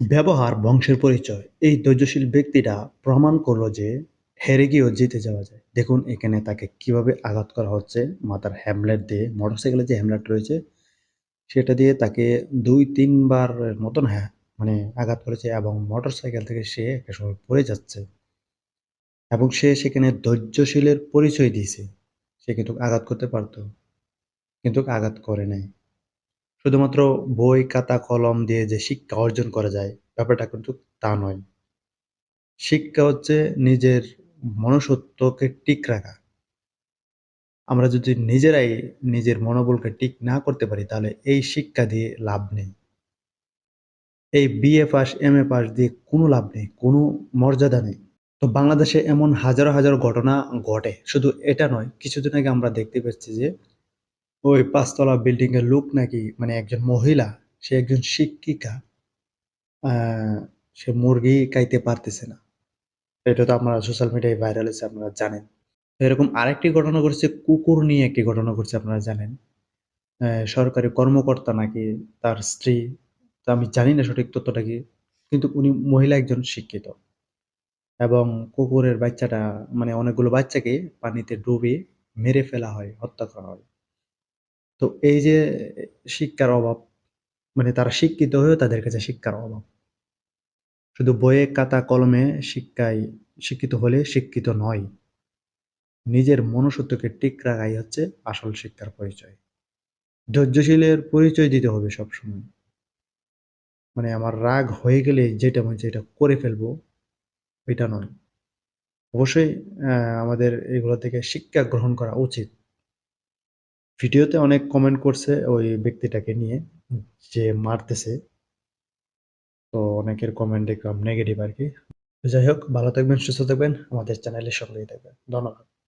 ব্যবহার বংশের পরিচয়। এই ধৈর্যশীল ব্যক্তিটা প্রমাণ করল যে হেরে গিয়েও জিতে যাওয়া যায়। দেখুন এখানে তাকে কীভাবে আঘাত করা হচ্ছে মাথার হ্যামলেট দিয়ে। মোটরসাইকেলের যে হ্যামলেট রয়েছে সেটা দিয়ে তাকে ২-৩ বার মতন হ্যাঁ, মানে আঘাত করেছে এবং মোটরসাইকেল থেকে সে একটা সময় পড়ে যাচ্ছে। এবং সে সেখানে ধৈর্যশীলের পরিচয় দিয়েছে। সে কিন্তু আঘাত করতে পারত। কিন্তু আঘাত করে নাই। শুধুমাত্র বই, খাতা, কলম দিয়ে যে শিক্ষা অর্জন করা যায়, ব্যাপারটা কিন্তু তা নয়। শিক্ষা হচ্ছে নিজের মনুষ্যত্বকে ঠিক রাখা। আমরা যদি নিজেরাই নিজের মনোবলকে ঠিক না করতে পারি, তাহলে এই শিক্ষা দিয়ে লাভ নেই। এই BA pass, M A pass দিয়ে কোনো লাভ নেই, কোনো মর্যাদা নেই। তো বাংলাদেশে এমন হাজারো, হাজারো ঘটনা ঘটে। শুধু এটা নয়, কিছুদিন আগে আমরা দেখতে পাচ্ছি যে ওই ৫ তলা বিল্ডিং এর লোক নাকি মানে একজন মহিলা, সে একজন শিক্ষিকা। সে মুরগি খাইতে পারতেছে না। এটা তো আপনারা সোশ্যাল মিডিয়ায় ভাইরাল হয়েছে আপনারা জানেন। এরকম আরেকটি ঘটনা ঘটছে কুকুর নিয়ে একটি ঘটনা ঘটছে আপনারা জানেন। সরকারি কর্মকর্তা নাকি তার স্ত্রী, তো আমি জানি না সঠিক তথ্যটা কি। কিন্তু উনি মহিলা একজন শিক্ষিত। এবং কুকুরের বাচ্চাটা মানে অনেকগুলো বাচ্চাকে পানিতে ডুবে মেরে ফেলা হয়, হত্যা করা হয়। তো এই যে শিক্ষার অভাব, মানে তারা শিক্ষিত হয়েও তাদের কাছে শিক্ষার অভাব। শুধু বইয়ে, কাতা কলমে শিক্ষায় শিক্ষিত হলে শিক্ষিত নয়। নিজের মনুষ্যত্বকে টিক রাখাই হচ্ছে আসল শিক্ষার পরিচয়। ধৈর্যশীলের পরিচয় দিতে হবে সবসময়। মানে আমার রাগ হয়ে গেলে যেটা মন চায় এটা করে ফেলব, এটা নয়। অবশ্যই আমাদের এগুলো থেকে শিক্ষা গ্রহণ করা উচিত। ভিডিওতে অনেক কমেন্ট করছে ওই ব্যক্তিটাকে নিয়ে যে মারতেছে। তো অনেকের কমেন্ট দেখলাম নেগেটিভ আর কি যাই হোক ভালো থাকবেন, সুস্থ থাকবেন, আমাদের চ্যানেলের সঙ্গেই থাকবেন। ধন্যবাদ।